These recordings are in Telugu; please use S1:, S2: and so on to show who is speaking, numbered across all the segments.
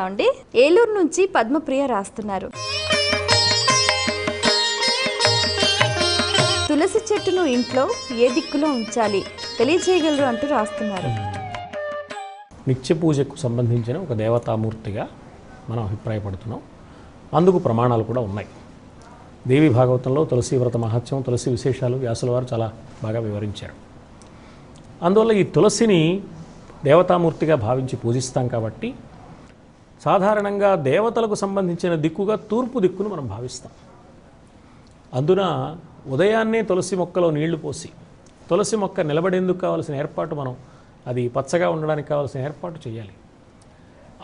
S1: అండి. ఏలూరు నుంచి పద్మప్రియ రాస్తున్నారు. తులసి చెట్టును ఇంట్లో ఏ దిక్కులో ఉంచాలి? తెలియజేయగలరు అంటూ రాస్తున్నారు.
S2: నిత్య పూజకు సంబంధించిన ఒక దేవతామూర్తిగా మనం అభిప్రాయపడుతున్నాం. అందుకు ప్రమాణాలు కూడా ఉన్నాయి. దేవి భాగవతంలో తులసి వ్రత మహత్యం తులసి విశేషాలు వ్యాసుల వారు చాలా బాగా వివరించారు. అందువల్ల ఈ తులసిని దేవతామూర్తిగా భావించి పూజిస్తాం కాబట్టి సాధారణంగా దేవతలకు సంబంధించిన దిక్కుగా తూర్పు దిక్కును మనం భావిస్తాం. అందున ఉదయాన్నే తులసి మొక్కలో నీళ్ళు పోసి తులసి మొక్క నిలబడేందుకు కావాల్సిన ఏర్పాటు మనం అది పచ్చగా ఉండడానికి కావాల్సిన ఏర్పాటు చేయాలి.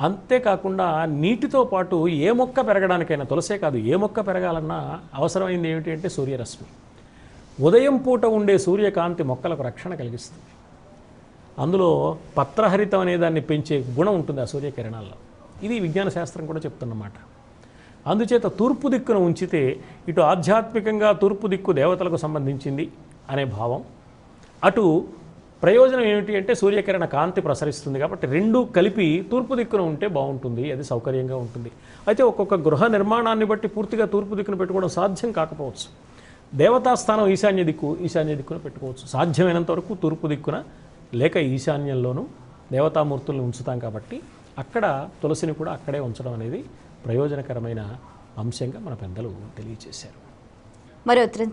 S2: అంతేకాకుండా నీటితో పాటు ఏ మొక్క పెరగడానికైనా తులసే కాదు ఏ మొక్క పెరగాలన్నా అవసరమైంది ఏమిటి అంటే సూర్యరశ్మి. ఉదయం పూట ఉండే సూర్యకాంతి మొక్కలకు రక్షణ కలిగిస్తుంది. అందులో పత్రహరితం అనే దాన్ని పెంచే గుణం ఉంటుంది ఆ సూర్యకిరణాల్లో. ఇది విజ్ఞాన శాస్త్రం కూడా చెప్తున్నమాట. అందుచేత తూర్పు దిక్కును ఉంచితే ఇటు ఆధ్యాత్మికంగా తూర్పు దిక్కు దేవతలకు సంబంధించింది అనే భావం. అటు ప్రయోజనం ఏమిటి అంటే సూర్యకిరణ కాంతి ప్రసరిస్తుంది కాబట్టి రెండు కలిపి తూర్పు దిక్కున ఉంటే బాగుంటుంది అది సౌకర్యంగా ఉంటుంది. అయితే ఒక్కొక్క గృహ నిర్మాణాన్ని బట్టి పూర్తిగా తూర్పు దిక్కున పెట్టుకోవడం సాధ్యం కాకపోవచ్చు. దేవతాస్థానం ఈశాన్య దిక్కు ఈశాన్య దిక్కున పెట్టుకోవచ్చు. సాధ్యమైనంత వరకు తూర్పు దిక్కున లేక ఈశాన్యంలోనూ దేవతామూర్తులను ఉంచుతాం కాబట్టి అక్కడ తులసిని కూడా అక్కడే ఉంచడం అనేది ప్రయోజనకరమైన అంశంగా మన పెద్దలు తెలియచేశారు.
S1: మరి ఉత్తరం